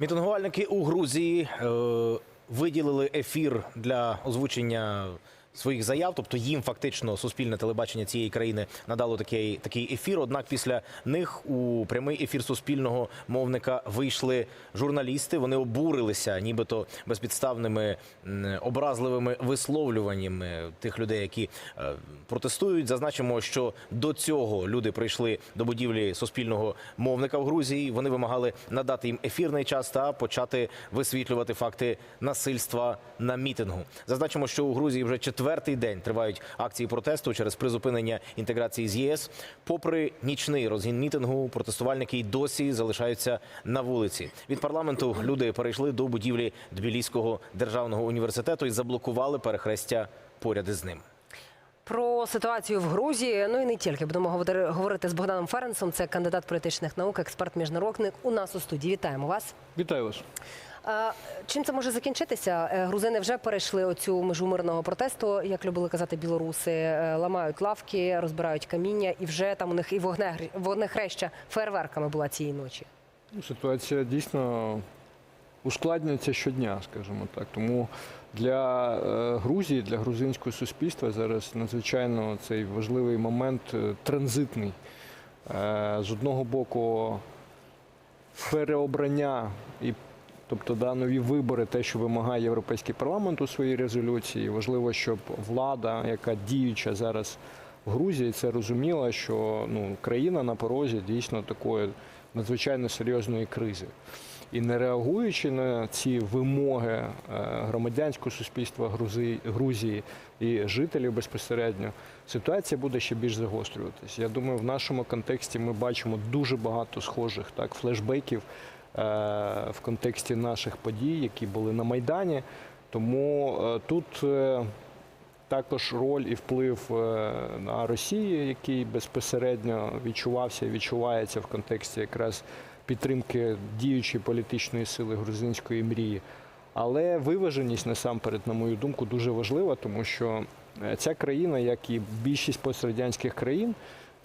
Мітингувальники у Грузії е, виділили ефір для озвучення своїх заяв, тобто їм фактично суспільне телебачення цієї країни надало такий, такий ефір. Однак після них у прямий ефір суспільного мовника вийшли журналісти. Вони обурилися, нібито безпідставними образливими висловлюваннями тих людей, які е, протестують. Зазначимо, що до цього люди прийшли до будівлі суспільного мовника в Грузії. Вони вимагали надати їм ефірний час та почати висвітлювати факти насильства на мітингу. Зазначимо, що у Грузії вже четвертий день тривають акції протесту через призупинення інтеграції з ЄС. Попри нічний розгін мітингу, протестувальники й досі залишаються на вулиці. Від парламенту люди перейшли до будівлі Тбіліського державного університету і заблокували перехрестя поряд із ним. Про ситуацію в Грузії, ну і не тільки будемо говорити- з Богданом Ференсом. Це кандидат політичних наук, експерт міжнародник. У нас у студії. Вітаємо вас. Вітаю вас. Чим це може закінчитися? Е, Грузини вже перейшли оцю межу мирного протесту, як любили казати білоруси, Е, ламають лавки, розбирають каміння, і вже там у них і вогне вогнехреща фейерверками була цієї ночі. Ну, Ситуація дійсно ускладнюється щодня, скажімо так. Тому для е, Грузії, для грузинського суспільства зараз надзвичайно цей важливий момент транзитний. З одного боку, переобрання і Тобто да, нові вибори, те, що вимагає Європейський парламент у своїй резолюції. Важливо, щоб влада, яка діюча зараз в Грузії, це розуміла, що ну, країна на порозі дійсно такої надзвичайно серйозної кризи. І не реагуючи на ці вимоги е, громадянського суспільства Грузії, і жителів безпосередньо, ситуація буде ще більш загострюватися. Я думаю, в нашому контексті ми бачимо дуже багато схожих так, флешбеків в контексті наших подій, які були на Майдані. Тому е, тут е, також роль і вплив е, на Росію, який безпосередньо відчувався і відчувається в контексті якраз підтримки діючої політичної сили грузинської мрії. Але виваженість насамперед, на мою думку, дуже важлива, тому що е, ця країна, як і більшість пострадянських країн,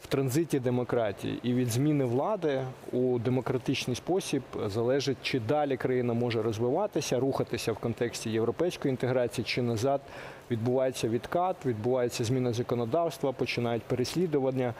в транзиті демократії. І від зміни влади у демократичний спосіб залежить, чи далі країна може розвиватися, рухатися в контексті європейської інтеграції, чи назад відбувається відкат, відбувається зміна законодавства, починають переслідування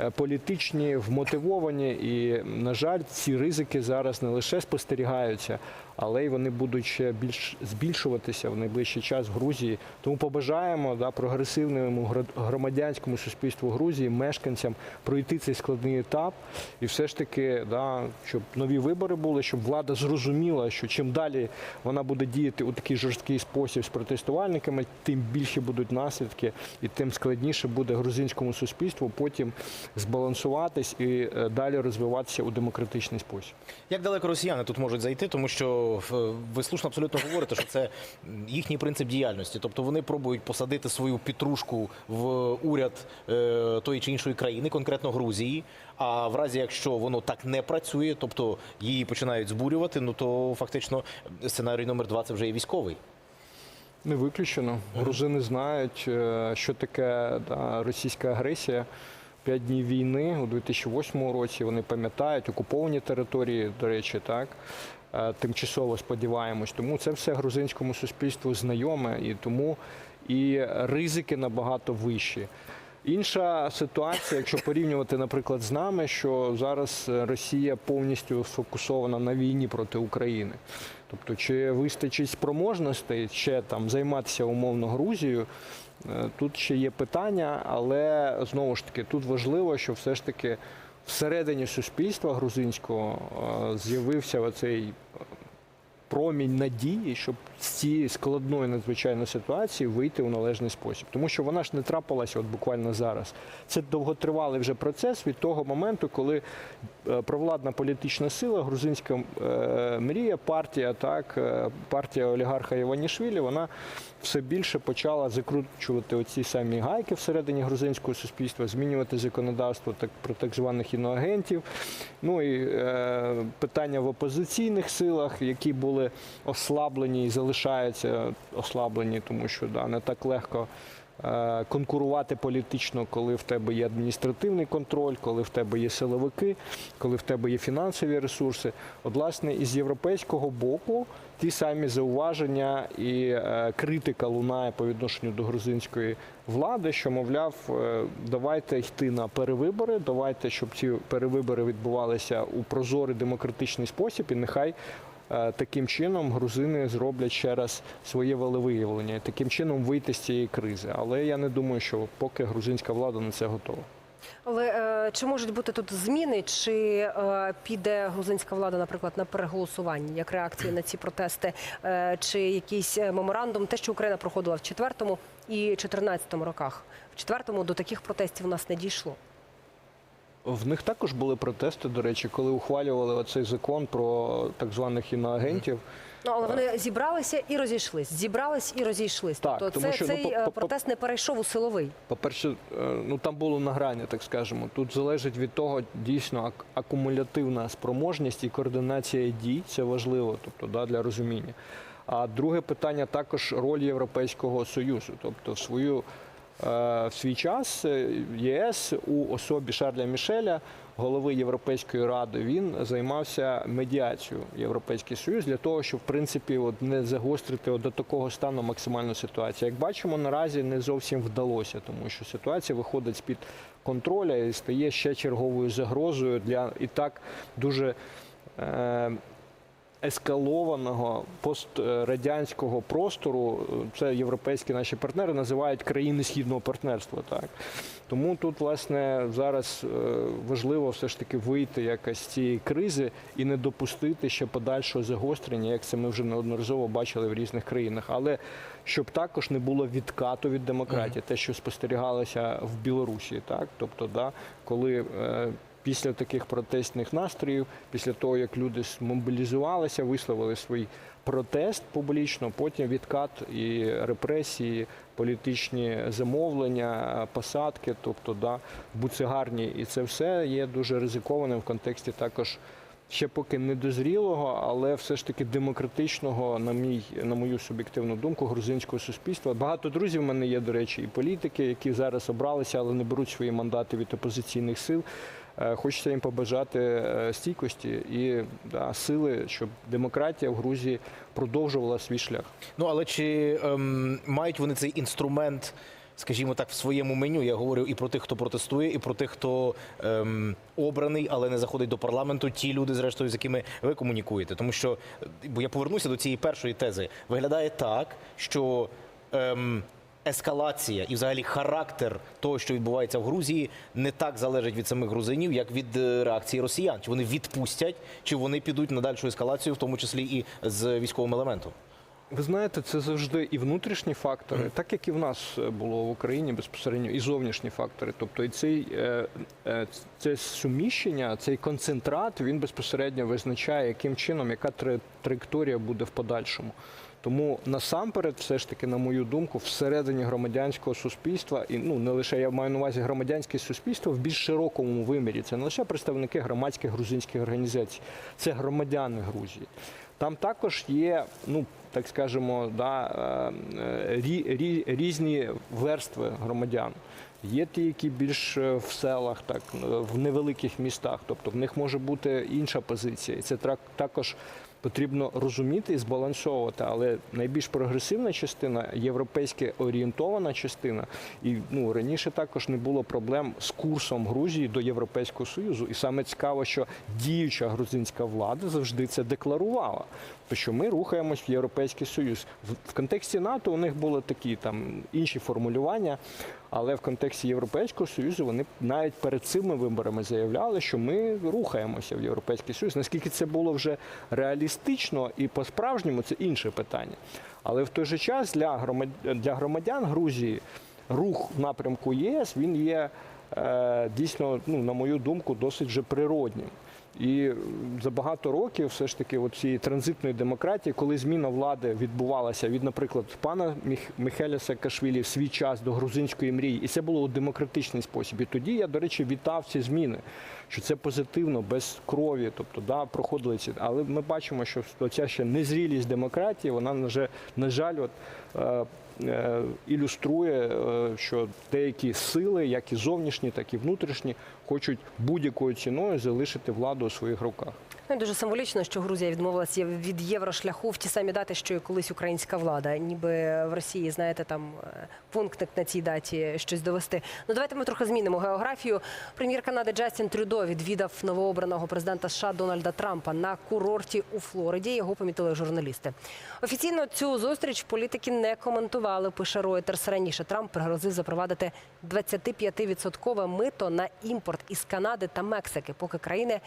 е, політичні, вмотивовані. І, на жаль, ці ризики зараз не лише спостерігаються, але й вони будуть ще більш збільшуватися в найближчий час в Грузії. Тому побажаємо да, прогресивному громадянському суспільству Грузії, мешканцям пройти цей складний етап, і все ж таки, да, щоб нові вибори були, щоб влада зрозуміла, що чим далі вона буде діяти у такий жорсткий спосіб з протестувальниками, тим більше будуть наслідки, і тим складніше буде грузинському суспільству потім збалансуватись і е, далі розвиватися у демократичний спосіб. Як далеко росіяни тут можуть зайти, тому що е, ви слушно абсолютно говорите, що це їхній принцип діяльності. Тобто вони пробують посадити свою петрушку в уряд е, тої чи іншої країни, конкретно Грузії. А в разі, якщо воно так не працює, тобто її починають збурювати, ну то фактично сценарій номер два це вже є військовий. Не виключено. Грузини знають, е, що таке да, російська агресія. П'ять днів війни у 2008 році вони пам'ятають окуповані території, до речі, так е, тимчасово сподіваємось. Тому це все грузинському суспільству знайоме і тому і ризики набагато вищі. Інша ситуація, якщо порівнювати, наприклад, з нами, що зараз Росія повністю сфокусована на війні проти України. Тобто, чи вистачить спроможностей ще там займатися умовно Грузією? Е, Тут ще є питання, але знову ж таки тут важливо, що все ж таки всередині суспільства грузинського е, з'явився оцей промінь надії, щоб з цієї складної надзвичайної ситуації вийти у належний спосіб. Тому що вона ж не трапилася от буквально зараз. Це довготривалий вже процес від того моменту, коли е, провладна політична сила, грузинська е, мрія, партія, так, е, партія олігарха Іванішвілі, вона все більше почала закручувати оці самі гайки всередині грузинського суспільства, змінювати законодавство так, про так званих іноагентів. Ну і е, питання в опозиційних силах, які були ослаблені і залишаються ослаблені, тому що да, не так легко е, конкурувати політично, коли в тебе є адміністративний контроль, коли в тебе є силовики, коли в тебе є фінансові ресурси. От, власне, із європейського боку ті самі зауваження і е, критика лунає по відношенню до грузинської влади, що мовляв, е, давайте йти на перевибори, давайте, щоб ці перевибори відбувалися у прозорий демократичний спосіб, і нехай. Е, Таким чином грузини зроблять ще раз своє волевиявлення, і таким чином вийти з цієї кризи. Але я не думаю, що поки грузинська влада на це готова. Але е, чи можуть бути тут зміни, чи е, піде грузинська влада, наприклад, на переголосування як реакція на ці протести, чи якийсь меморандум, те, що Україна проходила в четвертому і чотирнадцятому роках. В четвертому до таких протестів у нас не дійшло. В них також були протести, до речі, коли ухвалювали оцей закон про так званих іноагентів. Ну але вони зібралися і розійшлись. Зібрались і розійшлись. Так, тобто тому це, що, ну, цей по- е, по- протест не перейшов у силовий. По-перше, е, ну там було на грані, так скажемо. Тут залежить від того, дійсно ак- акумулятивна спроможність і координація дій це важливо, тобто да, для розуміння. А друге питання також роль Європейського Союзу. Тобто, в свою в свій час е, ЄС у особі Шарля Мішеля, голови Європейської ради, він займався медіацією Європейський Союз для того, щоб в принципі от не загострити от до такого стану максимальну ситуацію. Як бачимо, наразі не зовсім вдалося, тому що ситуація виходить з під контроля і стає ще черговою загрозою для і так дуже. Е, ескалованого пострадянського простору, це європейські наші партнери називають країни східного партнерства. Так тому тут, власне, зараз е, важливо все ж таки вийти якось з цієї кризи і не допустити ще подальшого загострення, як це ми вже неодноразово бачили в різних країнах. Але щоб також не було відкату від демократії, те, що спостерігалося в Білорусі, так тобто, да, коли. Після таких протестних настроїв, після того як люди змобілізувалися, висловили свій протест публічно, потім відкат і репресії, політичні замовлення, посадки, тобто да, буцегарні, і це все є дуже ризикованим в контексті також. Ще поки недозрілого, але все ж таки демократичного, на мій на мою суб'єктивну думку, грузинського суспільства. Багато друзів в мене є, до речі, і політики, які зараз обралися, але не беруть свої мандати від опозиційних сил. Е, Хочеться їм побажати е, стійкості і да, сили, щоб демократія в Грузії продовжувала свій шлях. Ну але чи ем, мають вони цей інструмент, скажімо так, в своєму меню? Я говорю і про тих, хто протестує, і про тих, хто ем, обраний, але не заходить до парламенту. Ті люди, зрештою, з якими ви комунікуєте. Тому що е, бо я повернуся до цієї першої тези. Виглядає так, що. Ем, Ескалація і, взагалі, характер того, що відбувається в Грузії, не так залежить від самих грузинів, як від е, реакції росіян. Чи вони відпустять, чи вони підуть на дальшу ескалацію, в тому числі і з військовим елементом. Ви знаєте, це завжди і внутрішні фактори, так як і в нас було в Україні безпосередньо, і зовнішні фактори. Тобто, і цей е, е, це суміщення, цей концентрат, він безпосередньо визначає, яким чином, яка траєкторія буде в подальшому. Тому насамперед, все ж таки, на мою думку, всередині громадянського суспільства, і ну не лише я маю на увазі громадянське суспільство в більш широкому вимірі. Це не лише представники громадських грузинських організацій, це громадяни Грузії. Там також є, ну так скажемо, да, е, рі, рі, різні верстви громадян. Є ті, які більш е, в селах, так в невеликих містах, тобто в них може бути інша позиція, і це також потрібно розуміти і збалансовувати. Але найбільш прогресивна частина, європейськи орієнтована частина, і ну раніше також не було проблем з курсом Грузії до Європейського Союзу. І саме цікаво, що діюча грузинська влада завжди це декларувала. Що ми рухаємось в Європейський Союз. В контексті НАТО у них були такі там інші формулювання. Але в контексті Європейського Союзу вони навіть перед цими виборами заявляли, що ми рухаємося в Європейський Союз. Наскільки це було вже реалістично і по-справжньому, це інше питання. Але в той же час для громадян, для громадян Грузії рух в напрямку ЄС він є е, дійсно, ну, на мою думку, досить вже природнім. І за багато років, все ж таки, цієї транзитної демократії, коли зміна влади відбувалася від, наприклад, пана Міх- Михеля Саакашвілі в свій час до грузинської мрії, і це було у демократичний спосіб. І тоді я, до речі, вітав ці зміни, що це позитивно, без крові, тобто да, проходили ці. Але ми бачимо, що ця ще незрілість демократії, вона на жаль, от. е, е, ілюструє, е, що деякі сили, як і зовнішні, так і внутрішні, хочуть будь-якою ціною залишити владу у своїх руках. Ну, дуже символічно, що Грузія відмовилася від єврошляху в ті самі дати, що і колись українська влада. Ніби в Росії, знаєте, там е, пунктик на цій даті щось довести. Ну давайте ми трохи змінимо географію. Прем'єр Канади Джастін Трюдо відвідав новообраного президента США Дональда Трампа на курорті у Флориді. Його помітили журналісти. Офіційно цю зустріч політики не коментували. Пише Reuters. Раніше Трамп пригрозив запровадити 25% мито на імпорт із Канади та Мексики, поки країни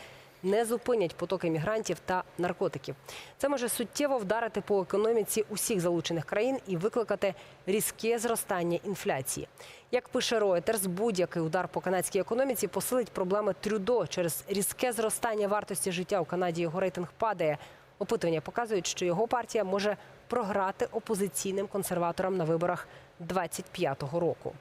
не зупинять потоки мігрантів та наркотиків. Це може суттєво вдарити по економіці усіх залучених країн і викликати різке зростання інфляції. Як пише Reuters, будь-який удар по канадській економіці посилить проблеми Трюдо через різке зростання вартості життя у Канаді. Його рейтинг падає. Опитування показують, що його партія може програти опозиційним консерваторам на виборах 25-го року.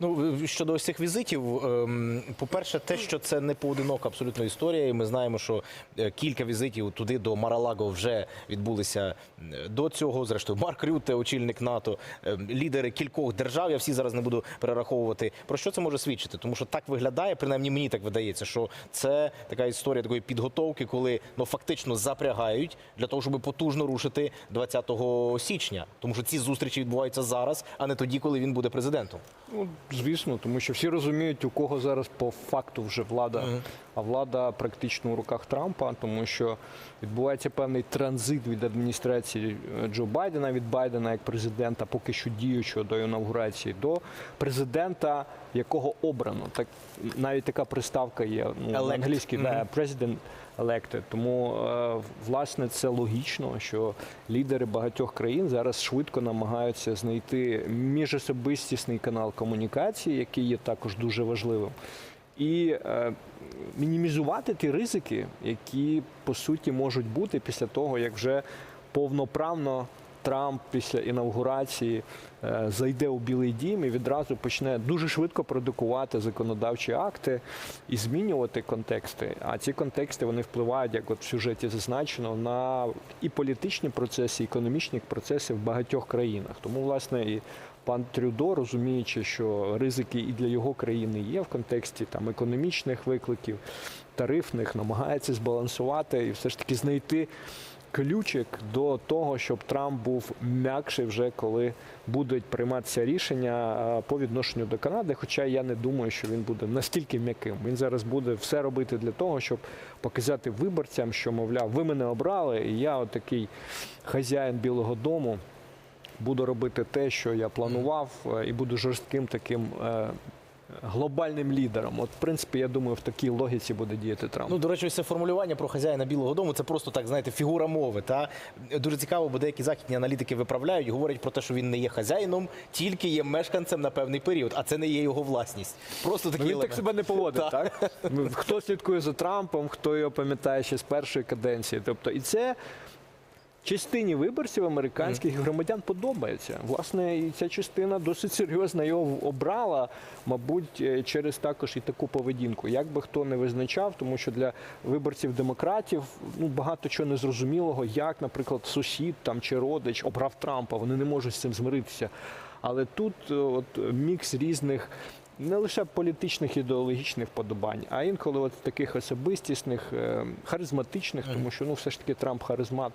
Ну щодо ось цих візитів, ем, по-перше, те, що це не поодинока абсолютно історія. І ми знаємо, що е, кілька візитів туди до Маралаго вже відбулися е, до цього. Зрештою, Марк Рютте, очільник НАТО, е, лідери кількох держав. Я всі зараз не буду перераховувати. Про що це може свідчити? Тому що так виглядає, принаймні мені так видається, що це така історія такої підготовки, коли ну фактично запрягають для того, щоб потужно рушити 20 січня. Тому що ці зустрічі відбуваються зараз, а не тоді, коли він буде президентом. Ну, звісно, тому що всі розуміють, у кого зараз по факту вже влада, а влада практично у руках Трампа, тому що відбувається певний транзит від адміністрації е, Джо Байдена, від Байдена як президента, поки що діючого до інавгурації, до президента, якого обрано. Так навіть така приставка є ну, англійській Мгм. да, president elected. Тому е, власне це логічно, що лідери багатьох країн зараз швидко намагаються знайти міжособистісний канал комунікації, який є також дуже важливим, і е, мінімізувати ті ризики, які по суті можуть бути після того, як вже повноправно. Трамп після інавгурації е, зайде у Білий Дім і відразу почне дуже швидко продукувати законодавчі акти і змінювати контексти. А ці контексти вони впливають, як от в сюжеті зазначено, на і політичні процеси, і економічні процеси в багатьох країнах. Тому, власне, і пан Трюдо, розуміючи, що ризики і для його країни є в контексті там економічних викликів, тарифних, намагається збалансувати і все ж таки знайти ключик до того, щоб Трамп був м'якший вже коли будуть прийматися рішення е, по відношенню до Канади. Хоча я не думаю, що він буде настільки м'яким. Він зараз буде все робити для того, щоб показати виборцям, що мовляв, ви мене обрали, і я отакий хазяїн Білого Дому. Буду робити те, що я планував, е, і буду жорстким таким е, глобальним лідером. От, в принципі, я думаю, в такій логіці буде діяти Трамп. Ну, до речі, ось це формулювання про хазяїна Білого Дому це просто так, знаєте, фігура мови. Та дуже цікаво, бо деякі західні аналітики виправляють, говорять про те, що він не є хазяїном, тільки є мешканцем на певний період, а це не є його власність. Просто Ну, такий він так себе не поводить, Так. так? Ну, Хто слідкує за Трампом, хто його пам'ятає ще з першої каденції. Тобто, і це частині виборців американських громадян подобається. Власне, і ця частина досить серйозно його обрала, мабуть, е, через також і таку поведінку. Як би хто не визначав, тому що для виборців демократів ну багато чого незрозумілого, як, наприклад, сусід там чи родич обрав Трампа. Вони не можуть з цим змиритися. Але тут е, от мікс різних. Не лише політичних ідеологічних вподобань, а інколи от таких особистісних, е, харизматичних, тому що ну все ж таки Трамп харизмат.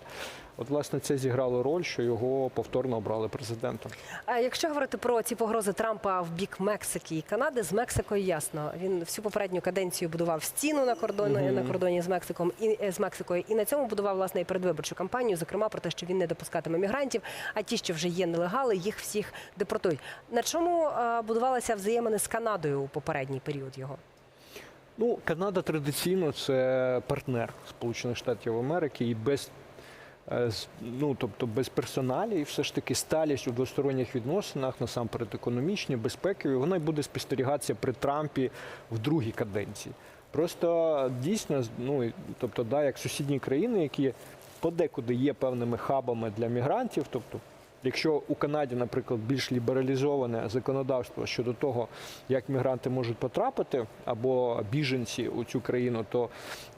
От власне це зіграло роль, що його повторно обрали президентом. А якщо говорити про ці погрози Трампа в бік Мексики і Канади, з Мексикою ясно. Він всю попередню каденцію будував стіну на кордоні на кордоні з Мексиком і е, з Мексикою, і на цьому будував власне і передвиборчу кампанію, зокрема про те, що він не допускатиме мігрантів. А ті, що вже є нелегали, їх всіх депортують. На чому е, будувалися взаємини з Канадою у попередній період його? Ну, Канада традиційно це партнер Сполучених Штатів Америки і без. е, Ну, тобто без персоналі, і все ж таки сталість у двосторонніх відносинах, насамперед економічні, безпекові, вона й буде спостерігатися при Трампі в другій каденції. Просто дійсно, ну тобто, да, як сусідні країни, які подекуди є певними хабами для мігрантів, тобто Якщо у Канаді, наприклад, більш лібералізоване законодавство щодо того, як мігранти можуть потрапити або біженці у цю країну, то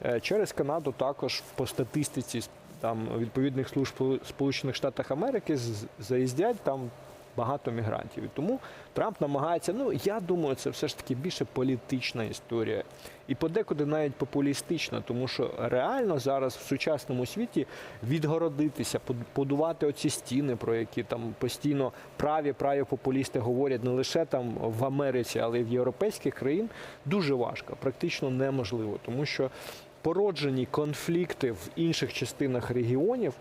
е, через Канаду також по статистиці там відповідних служб Сполучених Штатів Америки заїздять там багато мігрантів. І тому Трамп намагається. Ну я думаю, це все ж таки більше політична історія, і подекуди навіть популістична, тому що реально зараз в сучасному світі відгородитися, под- будувати оці стіни, про які там постійно праві праві популісти говорять не лише там в Америці, але й в європейських країн, дуже важко, практично неможливо, тому що породжені конфлікти в інших частинах регіонів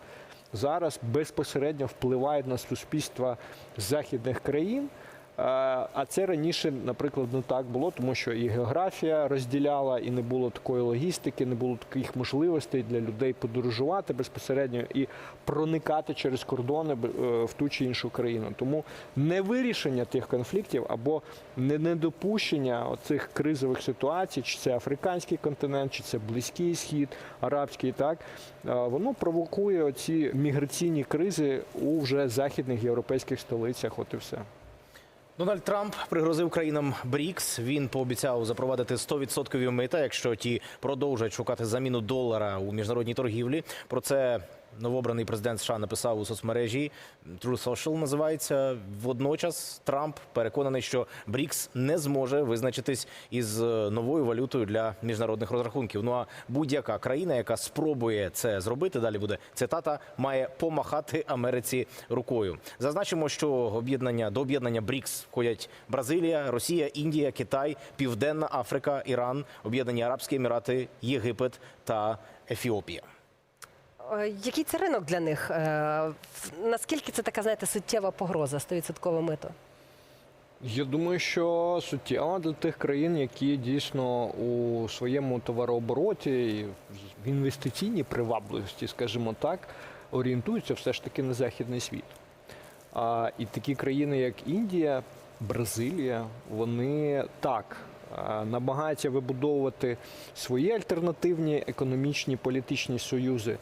зараз безпосередньо впливають на суспільства західних країн. Е, А це раніше, наприклад, не так було, тому що і географія розділяла, і не було такої логістики, не було таких можливостей для людей подорожувати безпосередньо і проникати через кордони е, в ту чи іншу країну. Тому невирішення тих конфліктів або не недопущення оцих кризових ситуацій, чи це африканський континент, чи це Близький Схід, арабський, так е, воно провокує оці міграційні кризи у вже західних європейських столицях. От і все. Дональд Трамп пригрозив країнам БРІКС. Він пообіцяв запровадити 100% мита, якщо ті продовжать шукати заміну долара у міжнародній торгівлі. Про це новообраний президент США написав у соцмережі True Social називається. Водночас Трамп переконаний, що БРІКС не зможе визначитись із е, новою валютою для міжнародних розрахунків. Ну а будь-яка країна, яка спробує це зробити, далі буде цитата, має помахати Америці рукою. Зазначимо, що об'єднання до об'єднання БРІКС входять Бразилія, Росія, Індія, Китай, Південна Африка, Іран, Об'єднані Арабські Емірати, Єгипет та Ефіопія. Е, Який це ринок для них? Е, Наскільки це така, знаєте, суттєва погроза 100% мито? Я думаю, що суттєво для тих країн, які дійсно у своєму товарообороті в інвестиційній привабливості, скажімо так, орієнтуються все ж таки на західний світ. А, і такі країни, як Індія, Бразилія, вони так намагаються вибудовувати свої альтернативні економічні політичні союзи.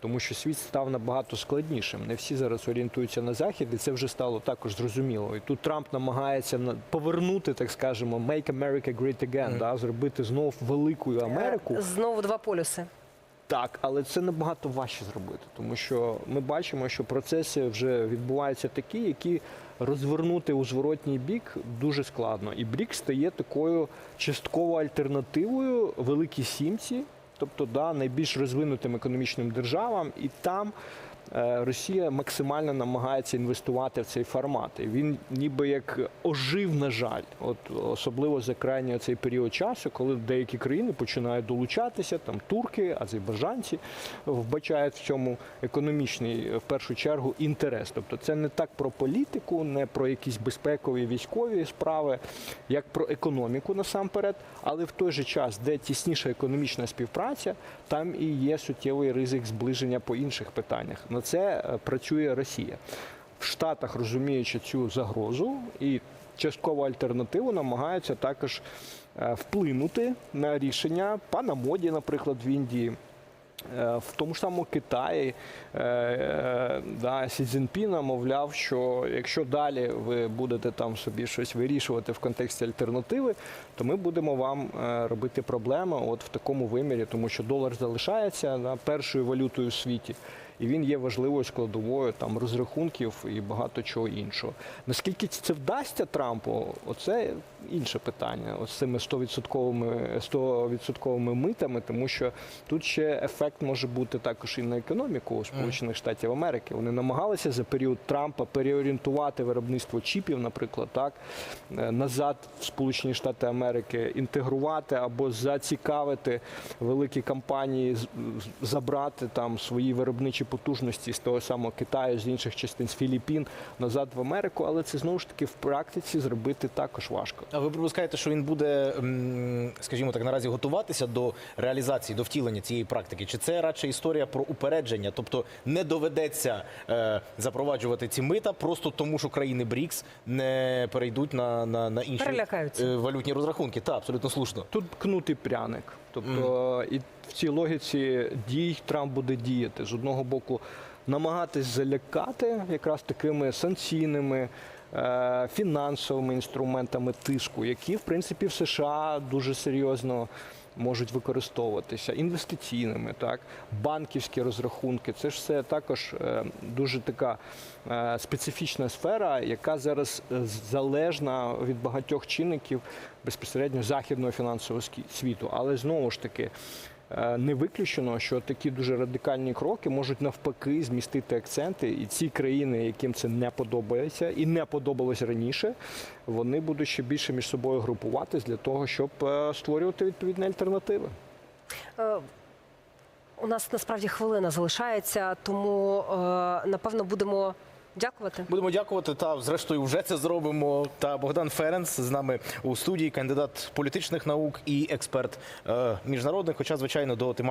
Тому що світ став набагато складнішим. Не всі зараз орієнтуються на захід, і це вже стало також зрозуміло. І тут Трамп намагається повернути, так скажемо, make America great again, да, зробити знов великою Америку. Е, Знову два полюси. Так, але це набагато важче зробити, тому що ми бачимо, що процеси вже відбуваються такі, які розвернути у зворотній бік дуже складно. І БРІК стає такою частково альтернативою великій сімці, тобто да, найбільш розвинутим економічним державам, і там. Е, Росія максимально намагається інвестувати в цей формат. І він ніби як ожив, на жаль, от особливо за крайній цей період часу, коли деякі країни починають долучатися, там турки, азербайджанці вбачають в цьому економічний в першу чергу інтерес. Тобто це не так про політику, не про якісь безпекові військові справи, як про економіку насамперед, але в той же час, де тісніша економічна співпраця, там і є суттєвий ризик зближення по інших питаннях. На це е, працює Росія. В Штатах, розуміючи цю загрозу і часткову альтернативу, намагаються також е, вплинути на рішення пана Моді, наприклад, в Індії. Е, В тому ж самому Китаї да, Сі Цзіньпіна мовляв, що якщо далі ви будете там собі щось вирішувати в контексті альтернативи, то ми будемо вам робити проблеми от в такому вимірі, тому що долар залишається да, першою валютою в світі. І він є важливою складовою там розрахунків і багато чого іншого. Наскільки це вдасться Трампу, оце інше питання. Ось цими 100% 100% митами, тому що тут ще ефект може бути також і на економіку Сполучених Штатів Америки. Вони намагалися за період Трампа переорієнтувати виробництво чіпів, наприклад, так е, назад в Сполучені Штати Америки, інтегрувати або зацікавити великі компанії, забрати там свої виробничі потужності з того самого Китаю, з інших частин з Філіппін назад в Америку, але це знову ж таки в практиці зробити також важко. А ви припускаєте, що він буде, скажімо так, наразі готуватися до реалізації, до втілення цієї практики? Чи це радше історія про упередження? Тобто не доведеться е, запроваджувати ці мита просто тому, що країни БРІКС не перейдуть на, на, на інші е, валютні розрахунки? Так, абсолютно слушно. Тут кнутий пряник. Тобто і в цій логіці дій Трамп буде діяти з одного боку, намагатись залякати якраз такими санкційними. е, Фінансовими інструментами тиску, які в принципі в США дуже серйозно можуть використовуватися інвестиційними, так банківські розрахунки. Це ж все також е, дуже така е, специфічна сфера, яка зараз залежна від багатьох чинників безпосередньо західного фінансового світу. Але знову ж таки. Е, Не виключено, що такі дуже радикальні кроки можуть навпаки змістити акценти, і ці країни, яким це не подобається і не подобалось раніше, вони будуть ще більше між собою групуватись для того, щоб е, створювати відповідні альтернативи. Е, У нас насправді хвилина залишається, тому напевно будемо дякувати. Будемо дякувати. Та зрештою вже це зробимо. Та Богдан Ференс з нами у студії, кандидат політичних наук і експерт е, міжнародних. Хоча, звичайно, до тематики.